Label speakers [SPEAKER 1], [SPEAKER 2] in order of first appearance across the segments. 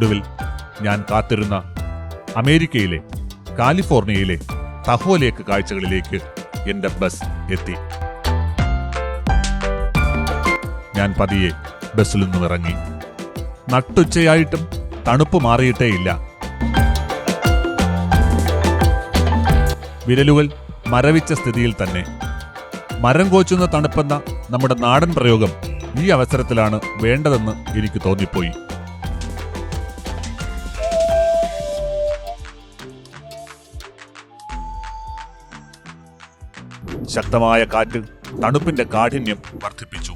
[SPEAKER 1] ഒടുവിൽ ഞാൻ കാത്തിരുന്ന അമേരിക്കയിലെ കാലിഫോർണിയയിലെ തഹോലേക്ക് കാഴ്ചകളിലേക്ക് എന്റെ ബസ് എത്തി. ഞാൻ പതിയെ ബസ്സിൽ നിന്നും ഇറങ്ങി. നട്ടുച്ചയായിട്ടും തണുപ്പ് മാറിയിട്ടേയില്ല. വിരലുകൾ മരവിച്ച സ്ഥിതിയിൽ തന്നെ. മരം കോച്ചുന്ന തണുപ്പെന്ന നമ്മുടെ നാടൻ പ്രയോഗം ഈ അവസരത്തിലാണ് വേണ്ടതെന്ന് എനിക്ക് തോന്നിപ്പോയി. ശക്തമായ കാറ്റ് തണുപ്പിന്റെ കാഠിന്യം വർദ്ധിപ്പിച്ചു.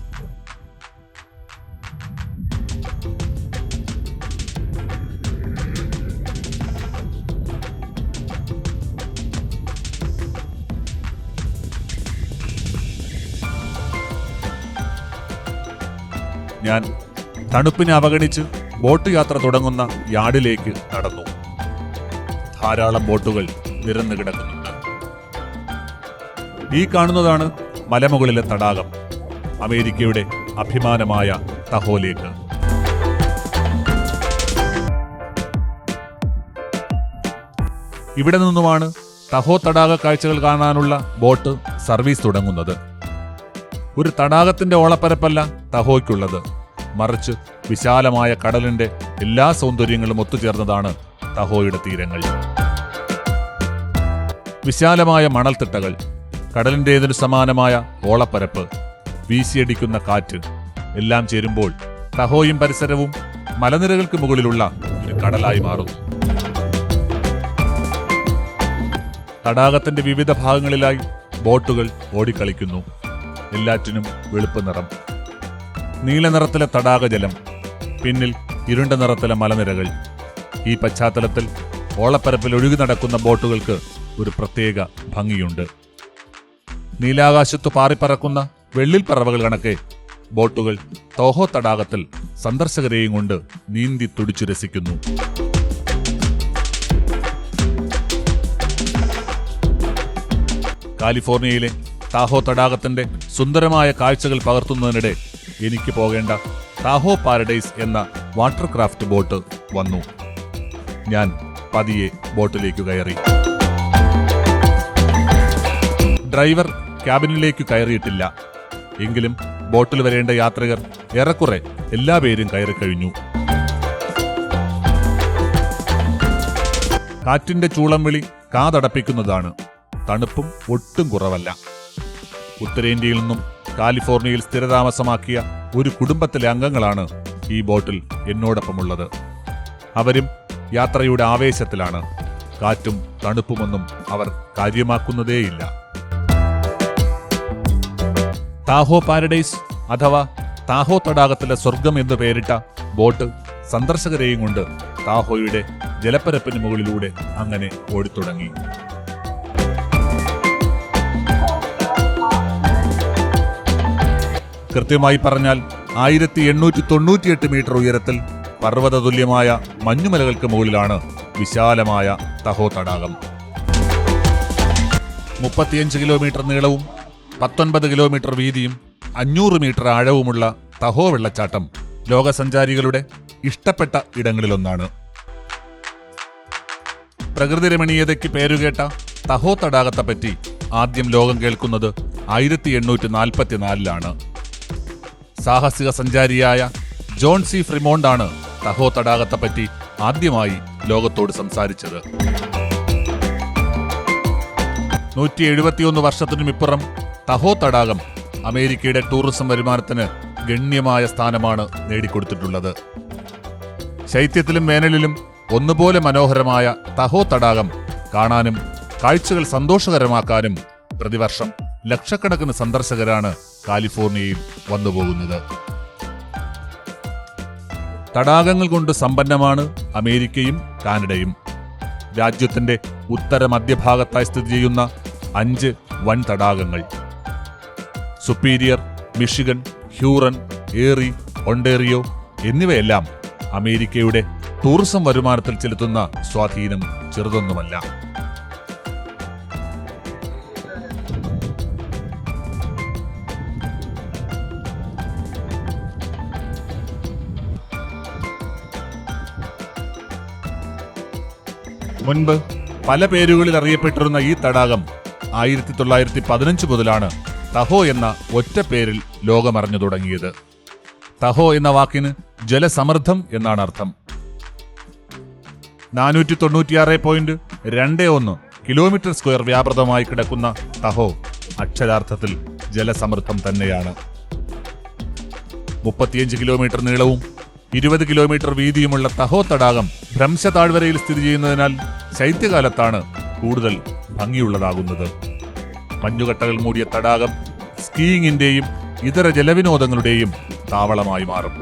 [SPEAKER 1] ഞാൻ തണുപ്പിനെ അവഗണിച്ച് ബോട്ട് യാത്ര തുടങ്ങുന്ന യാർഡിലേക്ക് നടന്നു. ധാരാളം ബോട്ടുകൾ നിരന്നു കിടക്കുന്നുണ്ട് ഈ കാണുന്നതാണ് മലമുകളിലെ തടാകം അമേരിക്കയുടെ അഭിമാനമായ തഹോലേക്ക്. ഇവിടെ നിന്നുമാണ് തഹോ തടാക കാഴ്ചകൾ കാണാനുള്ള ബോട്ട് സർവീസ് തുടങ്ങുന്നത്. ഒരു തടാകത്തിന്റെ ഓളപ്പരപ്പല്ല തഹോയ്ക്കുള്ളത്. മറിച്ച് വിശാലമായ കടലിന്റെ എല്ലാ സൗന്ദര്യങ്ങളും ഒത്തുചേർന്നതാണ് തഹോയുടെ തീരങ്ങൾ. വിശാലമായ മണൽത്തിട്ടകൾ കടലിന്റേതിനു സമാനമായ ഓളപ്പരപ്പ് വീശിയടിക്കുന്ന കാറ്റ് എല്ലാം ചേരുമ്പോൾ തഹോയും പരിസരവും മലനിരകൾക്ക് മുകളിലുള്ള ഒരു കടലായി മാറുന്നു തടാകത്തിന്റെ വിവിധ ഭാഗങ്ങളിലായി ബോട്ടുകൾ ഓടിക്കളിക്കുന്നു. എല്ലാറ്റിനും വെളുപ്പ് നിറം. നീല നിറത്തിലെ തടാകജലം പിന്നിൽ ഇരുണ്ട നിറത്തിലെ മലനിരകൾ. ഈ പശ്ചാത്തലത്തിൽ ഓളപ്പരപ്പിൽ ഒഴുകി നടക്കുന്ന ബോട്ടുകൾക്ക് ഒരു പ്രത്യേക ഭംഗിയുണ്ട്. നീലാകാശത്തു പാറിപ്പറക്കുന്ന വെള്ളിൽ പറവകൾ കണക്കെ ബോട്ടുകൾ തോഹോ തടാകത്തിൽ സന്ദർശകരെയും കൊണ്ട് നീന്തി തുടിച്ചു രസിക്കുന്നു. കാലിഫോർണിയയിലെ താഹോ തടാകത്തിന്റെ സുന്ദരമായ കാഴ്ചകൾ പകർത്തുന്നതിനിടെ എനിക്ക് പോകേണ്ട താഹോ പാരഡൈസ് എന്ന വാട്ടർ ക്രാഫ്റ്റ് ബോട്ട് വന്നു. ഞാൻ പതിയെ ബോട്ടിലേക്ക് കയറി. ഡ്രൈവർ ക്യാബിനിലേക്ക് കയറിയിട്ടില്ല. എങ്കിലും ബോട്ടിൽ വരേണ്ട യാത്രികർ ഏറെക്കുറെ എല്ലാ പേരും കയറി കഴിഞ്ഞു. കാറ്റിന്റെ ചൂളം വിളി കാതടപ്പിക്കുന്നതാണ്. തണുപ്പും ഒട്ടും കുറവല്ല. ഉത്തരേന്ത്യയിൽ നിന്നും കാലിഫോർണിയയിൽ സ്ഥിരതാമസമാക്കിയ ഒരു കുടുംബത്തിലെ അംഗങ്ങളാണ് ഈ ബോട്ടിൽ എന്നോടൊപ്പമുള്ളത്. അവരും യാത്രയുടെ ആവേശത്തിലാണ്. കാറ്റും തണുപ്പുമൊന്നും അവർ കാര്യമാക്കുന്നതേയില്ല. താഹോ പാരഡൈസ് അഥവാ താഹോ തടാകത്തിലെ സ്വർഗം എന്ന് പേരിട്ട ബോട്ട് സന്ദർശകരെയും കൊണ്ട് താഹോയുടെ ജലപ്പരപ്പിന് മുകളിലൂടെ അങ്ങനെ ഓടിത്തുടങ്ങി. കൃത്യമായി പറഞ്ഞാൽ ആയിരത്തി എണ്ണൂറ്റി തൊണ്ണൂറ്റിയെട്ട് മീറ്റർ ഉയരത്തിൽ പർവതതുല്യമായ മഞ്ഞുമലകൾക്ക് മുകളിലാണ് വിശാലമായ തഹോ തടാകം. മുപ്പത്തിയഞ്ച് കിലോമീറ്റർ നീളവും പത്തൊൻപത് കിലോമീറ്റർ വീതിയും അഞ്ഞൂറ് മീറ്റർ ആഴവുമുള്ള തഹോ വെള്ളച്ചാട്ടം ലോകസഞ്ചാരികളുടെ ഇഷ്ടപ്പെട്ട ഇടങ്ങളിലൊന്നാണ്. പ്രകൃതി രമണീയതയ്ക്ക് പേരുകേട്ട തഹോ തടാകത്തെപ്പറ്റി ആദ്യം ലോകം കേൾക്കുന്നത് ആയിരത്തി എണ്ണൂറ്റി നാൽപ്പത്തിനാലിലാണ് സാഹസിക സഞ്ചാരിയായ ജോൺ സി ഫ്രിമോണ്ടാണ് തഹോ തടാകത്തെപ്പറ്റി ആദ്യമായി ലോകത്തോട് സംസാരിച്ചത്. നൂറ്റി എഴുപത്തിയൊന്ന് വർഷത്തിനും ഇപ്പുറം തഹോ തടാകം അമേരിക്കയുടെ ടൂറിസം വരുമാനത്തിന് ഗണ്യമായ സ്ഥാനമാണ് നേടിക്കൊടുത്തിട്ടുള്ളത്. ശൈത്യത്തിലും വേനലിലും ഒന്നുപോലെ മനോഹരമായ തഹോ തടാകം കാണാനും കാഴ്ചകൾ സന്തോഷകരമാക്കാനും പ്രതിവർഷം ലക്ഷക്കണക്കിന് സന്ദർശകരാണ് കാലിഫോർണിയയിൽ വന്നുപോകുന്നത്. തടാകങ്ങൾ കൊണ്ട് സമ്പന്നമാണ് അമേരിക്കയും കാനഡയും. രാജ്യത്തിന്റെ ഉത്തര മധ്യഭാഗത്തായി സ്ഥിതി ചെയ്യുന്ന അഞ്ച് വൻ തടാകങ്ങൾ സുപ്പീരിയർ മിഷിഗൺ ഹ്യൂറൻ ഏറി ഒണ്ടേറിയോ എന്നിവയെല്ലാം അമേരിക്കയുടെ ടൂറിസം വരുമാനത്തിൽ ചെലുത്തുന്ന സ്വാധീനം ചെറുതൊന്നുമല്ല. മുൻപ് പല പേരുകളിൽ അറിയപ്പെട്ടിരുന്ന ഈ തടാകം ആയിരത്തി തൊള്ളായിരത്തി പതിനഞ്ച് മുതലാണ് തഹോ എന്ന ഒറ്റ പേരിൽ ലോകമറിഞ്ഞു തുടങ്ങിയത്. തഹോ എന്ന വാക്കിന് ജലസമൃദ്ധം എന്നാണ് അർത്ഥം. നാനൂറ്റി തൊണ്ണൂറ്റിയാറ് പോയിന്റ് രണ്ട് ഒന്ന് കിലോമീറ്റർ സ്ക്വയർ വ്യാപൃതമായി കിടക്കുന്ന തഹോ അക്ഷരാർത്ഥത്തിൽ ജലസമൃദ്ധം തന്നെയാണ്. മുപ്പത്തിയഞ്ച് കിലോമീറ്റർ നീളവും ഇരുപത് കിലോമീറ്റർ വീതിയുമുള്ള തഹോ തടാകം ഭ്രംശ താഴ്വരയിൽ സ്ഥിതി ചെയ്യുന്നതിനാൽ ശൈത്യകാലത്താണ് കൂടുതൽ ഭംഗിയുള്ളതാകുന്നത്. മഞ്ഞുകട്ടകൾ മൂടിയ തടാകം സ്കീയിങ്ങിന്റെയും ഇതര ജലവിനോദങ്ങളുടെയും താവളമായി മാറും.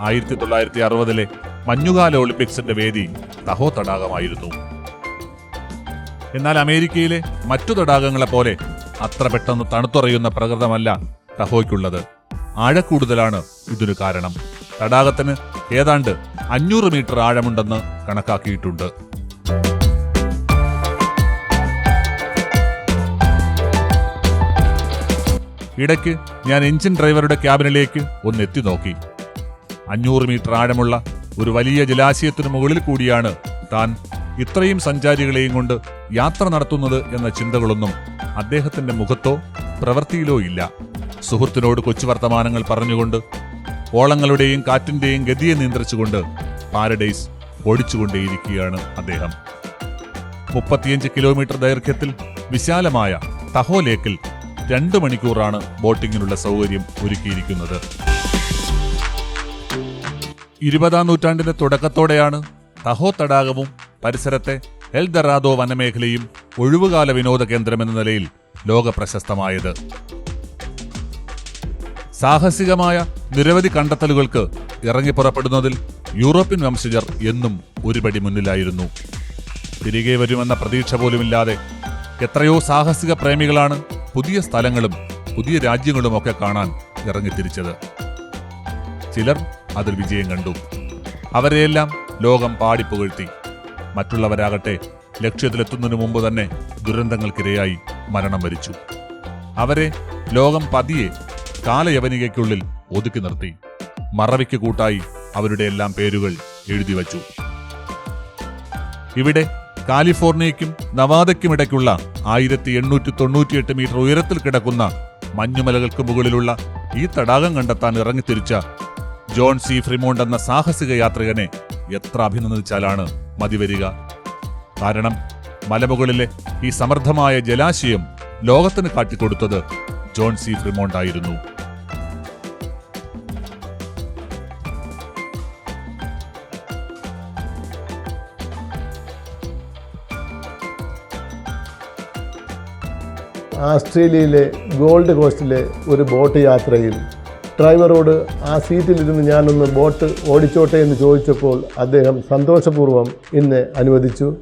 [SPEAKER 1] ആയിരത്തി തൊള്ളായിരത്തി അറുപതിലെ മഞ്ഞുകാല ഒളിമ്പിക്സിന്റെ വേദി തഹോ തടാകമായിരുന്നു. എന്നാൽ അമേരിക്കയിലെ മറ്റു തടാകങ്ങളെ പോലെ അത്ര പെട്ടെന്ന് തണുത്തുറയുന്ന പ്രകൃതമല്ല തഹോയ്ക്കുള്ളത്. ആഴക്കൂടുതലാണ് ഇതിനു കാരണം. തടാകത്തിന് ഏതാണ്ട് അഞ്ഞൂറ് മീറ്റർ ആഴമുണ്ടെന്ന് കണക്കാക്കിയിട്ടുണ്ട്. ഇടയ്ക്ക് ഞാൻ എഞ്ചിൻ ഡ്രൈവറുടെ ക്യാബിനിലേക്ക് ഒന്ന് എത്തി നോക്കി. അഞ്ഞൂറ് മീറ്റർ ആഴമുള്ള ഒരു വലിയ ജലാശയത്തിനു മുകളിൽ കൂടിയാണ് താൻ ഇത്രയും സഞ്ചാരികളെയും കൊണ്ട് യാത്ര നടത്തുന്നത് എന്ന ചിന്തകളൊന്നും അദ്ദേഹത്തിന്റെ മുഖത്തോ പ്രവൃത്തിയിലോ ഇല്ല. സുഹൃത്തിനോട് കൊച്ചു വർത്തമാനങ്ങൾ പറഞ്ഞുകൊണ്ട് ഓളങ്ങളുടെയും കാറ്റിന്റെയും ഗതിയെ നിയന്ത്രിച്ചുകൊണ്ട് പാരഡൈസ് ഓടിച്ചുകൊണ്ടേയിരിക്കുകയാണ് അദ്ദേഹം. മുപ്പത്തിയഞ്ച് കിലോമീറ്റർ ദൈർഘ്യത്തിൽ വിശാലമായ തഹോ ലേക്കിൽ രണ്ടു മണിക്കൂറാണ് ബോട്ടിങ്ങിനുള്ള സൗകര്യം ഒരുക്കിയിരിക്കുന്നത്. ഇരുപതാം നൂറ്റാണ്ടിന്റെ തുടക്കത്തോടെയാണ് തഹോ തടാകവും പരിസരത്തെ എൽ ദറാദോ വനമേഖലയും ഒഴിവുകാല വിനോദ കേന്ദ്രമെന്ന നിലയിൽ ലോക പ്രശസ്തമായത് സാഹസികമായ നിരവധി കണ്ടെത്തലുകൾക്ക് ഇറങ്ങിപ്പുറപ്പെടുന്നതിൽ യൂറോപ്യൻ വംശജർ എന്നും ഒരുപടി മുന്നിലായിരുന്നു. തിരികെ വരുമെന്ന പ്രതീക്ഷ പോലുമില്ലാതെ എത്രയോ സാഹസിക പ്രേമികളാണ് പുതിയ സ്ഥലങ്ങളും പുതിയ രാജ്യങ്ങളും ഒക്കെ കാണാൻ ഇറങ്ങിത്തിരിച്ചത് ചിലർ അതിൽ വിജയം കണ്ടു. അവരെയെല്ലാം ലോകം പാടിപ്പുകഴ്ത്തി മറ്റുള്ളവരാകട്ടെ ലക്ഷ്യത്തിലെത്തുന്നതിനു മുമ്പ് തന്നെ ദുരന്തങ്ങൾക്കിരയായി മരണം വരിച്ചു. അവരെ ലോകം പതിയെ കാലയവനികയ്ക്കുള്ളിൽ ഒതുക്കി നിർത്തി. മറവിക്ക് കൂട്ടായി അവരുടെ എല്ലാം പേരുകൾ എഴുതി വച്ചു. ഇവിടെ കാലിഫോർണിയയ്ക്കും നവാദയ്ക്കുമിടയ്ക്കുള്ള ആയിരത്തി എണ്ണൂറ്റി തൊണ്ണൂറ്റിയെട്ട് മീറ്റർ ഉയരത്തിൽ കിടക്കുന്ന മഞ്ഞുമലകൾക്ക് മുകളിലുള്ള ഈ തടാകം കണ്ടെത്താൻ ഇറങ്ങിത്തിരിച്ച ജോൺ സി ഫ്രിമോണ്ട് എന്ന സാഹസിക യാത്രികനെ എത്ര അഭിനന്ദിച്ചാലാണ് മതിവരിക? കാരണം മലമുകളിലെ ഈ സമർത്ഥമായ ജലാശയം ലോകത്തിന് കാട്ടിക്കൊടുത്തത് ജോൺ സി ഫ്രിമോണ്ട്
[SPEAKER 2] ആസ്ട്രേലിയയിലെ ഗോൾഡ് കോസ്റ്റിലെ ഒരു ബോട്ട് യാത്രയിൽ ഡ്രൈവറോട് ആ സീറ്റിലിരുന്ന് ഞാനൊന്ന് ബോട്ട് ഓടിച്ചോട്ടെ എന്ന് ചോദിച്ചപ്പോൾ അദ്ദേഹം സന്തോഷപൂർവം എന്നെ അനുവദിച്ചു.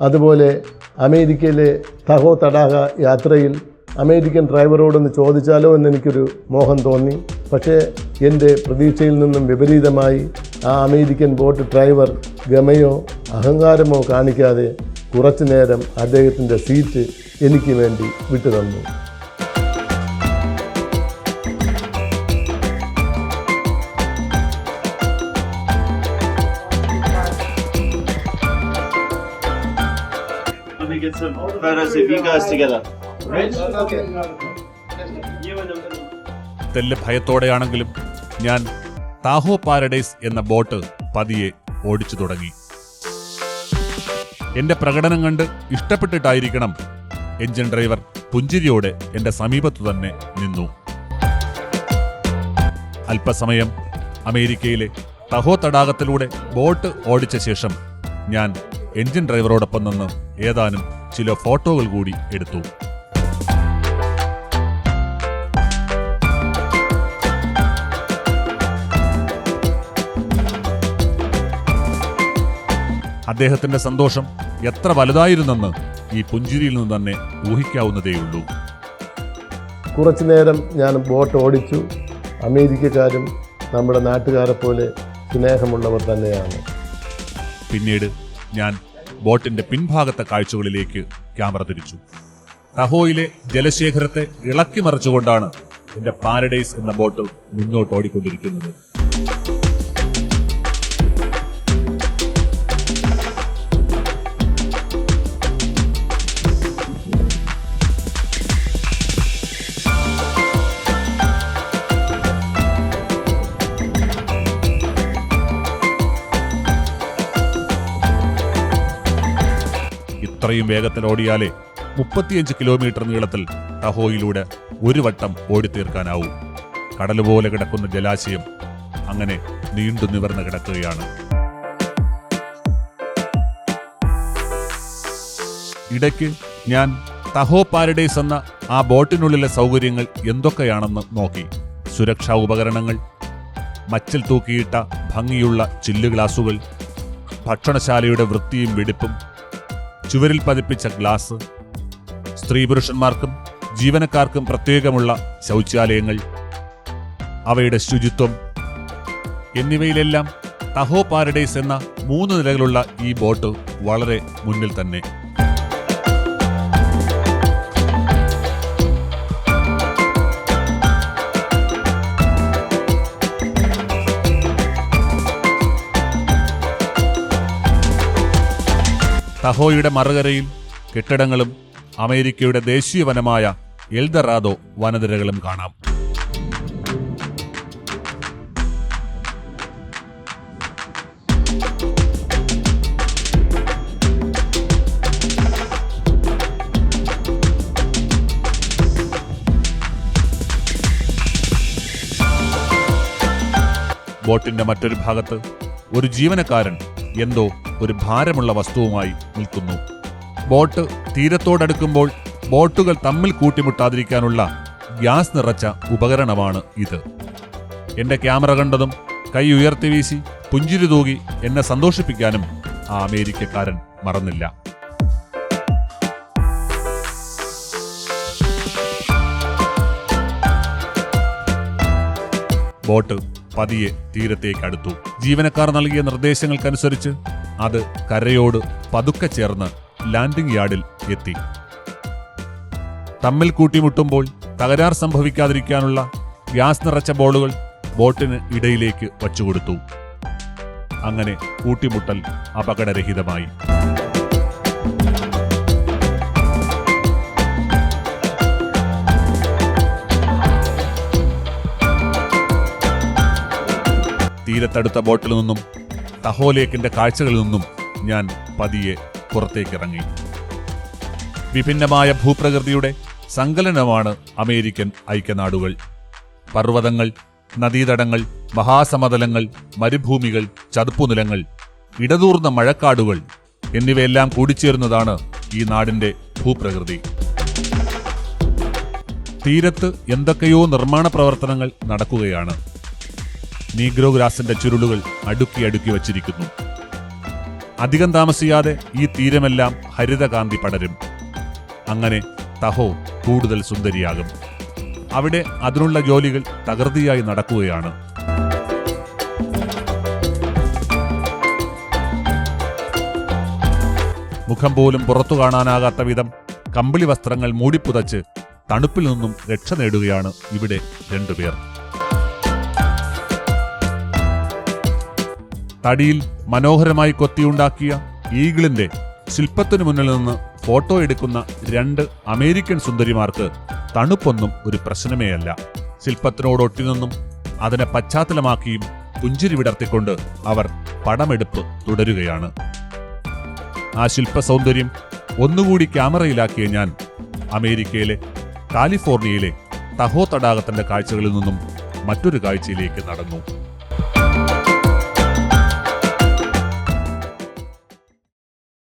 [SPEAKER 2] അതുപോലെ അമേരിക്കയിലെ തഹോ തടാക യാത്രയിൽ അമേരിക്കൻ ഡ്രൈവറോടൊന്ന് ചോദിച്ചാലോ എന്ന് എനിക്കൊരു മോഹം തോന്നി. പക്ഷേ എന്റെ പ്രതീക്ഷയിൽ നിന്നും വിപരീതമായി ആ അമേരിക്കൻ ബോട്ട് ഡ്രൈവർ ഗമയോ അഹങ്കാരമോ കാണിക്കാതെ കുറച്ചു നേരം അദ്ദേഹത്തിന്റെ സീറ്റ് എനിക്ക് വേണ്ടി വിട്ടുതന്നു.
[SPEAKER 3] Let me get some photos of you guys together. You
[SPEAKER 1] തെല്ല് ഭയത്തോടെയാണെങ്കിലും ഞാൻ താഹോ പാരഡൈസ് എന്ന ബോട്ട് പതിയെ ഓടിച്ചു തുടങ്ങി. എന്റെ പ്രകടനം കണ്ട് ഇഷ്ടപ്പെട്ടിട്ടായിരിക്കണം എഞ്ചിൻ ഡ്രൈവർ പുഞ്ചിരിയോടെ എന്റെ സമീപത്തു തന്നെ നിന്നു. അല്പസമയം അമേരിക്കയിലെ തഹോ തടാകത്തിലൂടെ ബോട്ട് ഓടിച്ച ശേഷം ഞാൻ എഞ്ചിൻ ഡ്രൈവറോടൊപ്പം നിന്ന് ഏതാനും ചില ഫോട്ടോകൾ കൂടി എടുത്തു. അദ്ദേഹത്തിന്റെ സന്തോഷം എത്ര വലുതായിരുന്നെന്ന് ഈ പുഞ്ചിരിയിൽ നിന്ന് തന്നെ ഊഹിക്കാവുന്നതേയുള്ളൂ.
[SPEAKER 2] കുറച്ചു നേരം ഞാൻ ബോട്ട് ഓടിച്ചു. അമേരിക്കക്കാരും നമ്മുടെ നാട്ടുകാരെ പോലെ സ്നേഹമുള്ളവർ തന്നെയാണ്.
[SPEAKER 1] പിന്നീട് ഞാൻ ബോട്ടിന്റെ പിൻഭാഗത്തെ കാഴ്ചകളിലേക്ക് ക്യാമറ തിരിച്ചു. തഹോയിലെ ജലശേഖരത്തെ ഇളക്കി മറിച്ചുകൊണ്ടാണ് എന്റെ പാരഡൈസ് എന്ന ബോട്ട് മുന്നോട്ട് ഓടിക്കൊണ്ടിരിക്കുന്നത്. അത്രയും വേഗത്തിൽ ഓടിയാലേ മുപ്പത്തിയഞ്ച് കിലോമീറ്റർ നീളത്തിൽ ടഹോയിലൂടെ ഒരു വട്ടം ഓടിത്തീർക്കാനാവൂ. കടലുപോലെ കിടക്കുന്ന ജലാശയം അങ്ങനെ നീണ്ടു നിവർന്ന് കിടക്കുകയാണ്. ഇടയ്ക്ക് ഞാൻ തഹോ പാരഡൈസ് എന്ന ആ ബോട്ടിനുള്ളിലെ സൗകര്യങ്ങൾ എന്തൊക്കെയാണെന്ന് നോക്കി. സുരക്ഷാ ഉപകരണങ്ങൾ മച്ചിൽ തൂക്കിയിട്ട ഭംഗിയുള്ള ചില്ല് ഗ്ലാസുകൾ ഭക്ഷണശാലയുടെ വൃത്തിയും വെടിപ്പും ചുവരിൽ പതിപ്പിച്ച ഗ്ലാസ്. സ്ത്രീ പുരുഷന്മാർക്കും ജീവനക്കാർക്കും പ്രത്യേകമുള്ള ശൗചാലയങ്ങൾ അവയുടെ ശുചിത്വം. എന്നിവയിലെല്ലാം തഹോ പാരഡൈസ് എന്ന മൂന്ന് നിലകളുള്ള ഈ ബോട്ട് വളരെ മുന്നിൽ തന്നെ. തഹോയുടെ മറുകരയിൽ കെട്ടിടങ്ങളും അമേരിക്കയുടെ ദേശീയ വനമായ എൽദറാദോ വനനിരകളും കാണാം. ബോട്ടിന്റെ മറ്റൊരു ഭാഗത്ത് ഒരു ജീവനക്കാരൻ എന്തോ ഒരു ഭാരമുള്ള വസ്തുവുമായി നിൽക്കുന്നു. ബോട്ട് തീരത്തോടടുക്കുമ്പോൾ ബോട്ടുകൾ തമ്മിൽ കൂട്ടിമുട്ടാതിരിക്കാനുള്ള ഗ്യാസ് നിറച്ച ഉപകരണമാണ് ഇത്. എന്റെ ക്യാമറ കണ്ടതും കൈ ഉയർത്തി വീശി പുഞ്ചിരി തൂകി എന്നെ സന്തോഷിപ്പിക്കാനും ആ അമേരിക്കക്കാരൻ മറന്നില്ല. ബോട്ട് പതിയെ തീരത്തേക്ക് അടുത്തു ജീവനക്കാർ നൽകിയ നിർദ്ദേശങ്ങൾക്കനുസരിച്ച് അത് കരയോട് പതുക്കെ ചേർന്ന് ലാൻഡിംഗ് യാർഡിൽ എത്തി. തമ്മിൽ കൂട്ടിമുട്ടുമ്പോൾ തകരാർ സംഭവിക്കാതിരിക്കാനുള്ള ഗ്യാസ് നിറച്ച ബോളുകൾ ബോട്ടിന് ഇടയിലേക്ക് വച്ചുകൊടുത്തു. അങ്ങനെ കൂട്ടിമുട്ടൽ അപകടരഹിതമായി. തീരത്തടുത്ത ബോട്ടിൽ നിന്നും തഹോലേക്കിന്റെ കാഴ്ചകളിൽ നിന്നും ഞാൻ പതിയെ പുറത്തേക്കിറങ്ങി. വിഭിന്നമായ ഭൂപ്രകൃതിയുടെ സങ്കലനമാണ് അമേരിക്കൻ ഐക്യനാടുകൾ. പർവതങ്ങൾ നദീതടങ്ങൾ മഹാസമതലങ്ങൾ മരുഭൂമികൾ ചതുപ്പുനിലങ്ങൾ ഇടതൂർന്ന മഴക്കാടുകൾ എന്നിവയെല്ലാം കൂടിച്ചേരുന്നതാണ് ഈ നാടിന്റെ ഭൂപ്രകൃതി. തീരത്ത് എന്തൊക്കെയോ നിർമ്മാണ പ്രവർത്തനങ്ങൾ നടക്കുകയാണ്. നീഗ്രോ ഗ്രാസിന്റെ ചുരുളുകൾ അടുക്കി അടുക്കി വച്ചിരിക്കുന്നു. അധികം താമസിയാതെ ഈ തീരമെല്ലാം ഹരിതകാന്തി പടരും. അങ്ങനെ തഹോ കൂടുതൽ സുന്ദരിയാകും. അവിടെ അതിനുള്ള ജോലികൾ തകൃതിയായി നടക്കുകയാണ്. മുഖം പോലും പുറത്തു കാണാനാകാത്ത വിധം കമ്പിളി വസ്ത്രങ്ങൾ മൂടിപ്പുതച്ച് തണുപ്പിൽ നിന്നും രക്ഷ നേടുകയാണ് ഇവിടെ രണ്ടുപേർ. തടിയിൽ മനോഹരമായി കൊത്തിയുണ്ടാക്കിയ ഈഗിളിന്റെ ശില്പത്തിനു മുന്നിൽ നിന്ന് ഫോട്ടോ എടുക്കുന്ന രണ്ട് അമേരിക്കൻ സുന്ദരിമാർക്ക് തണുപ്പൊന്നും ഒരു പ്രശ്നമേയല്ല. ശില്പത്തിനോടൊട്ടി നിന്നും അതിനെ പശ്ചാത്തലമാക്കിയും പുഞ്ചിരി വിടർത്തിക്കൊണ്ട് അവർ പടമെടുപ്പ് തുടരുകയാണ്. ആ ശില്പ സൗന്ദര്യം ഒന്നുകൂടി ക്യാമറയിലാക്കിയ ഞാൻ അമേരിക്കയിലെ കാലിഫോർണിയയിലെ തഹോ തടാകത്തിന്റെ കാഴ്ചകളിൽ നിന്നും മറ്റൊരു കാഴ്ചയിലേക്ക് നടന്നു.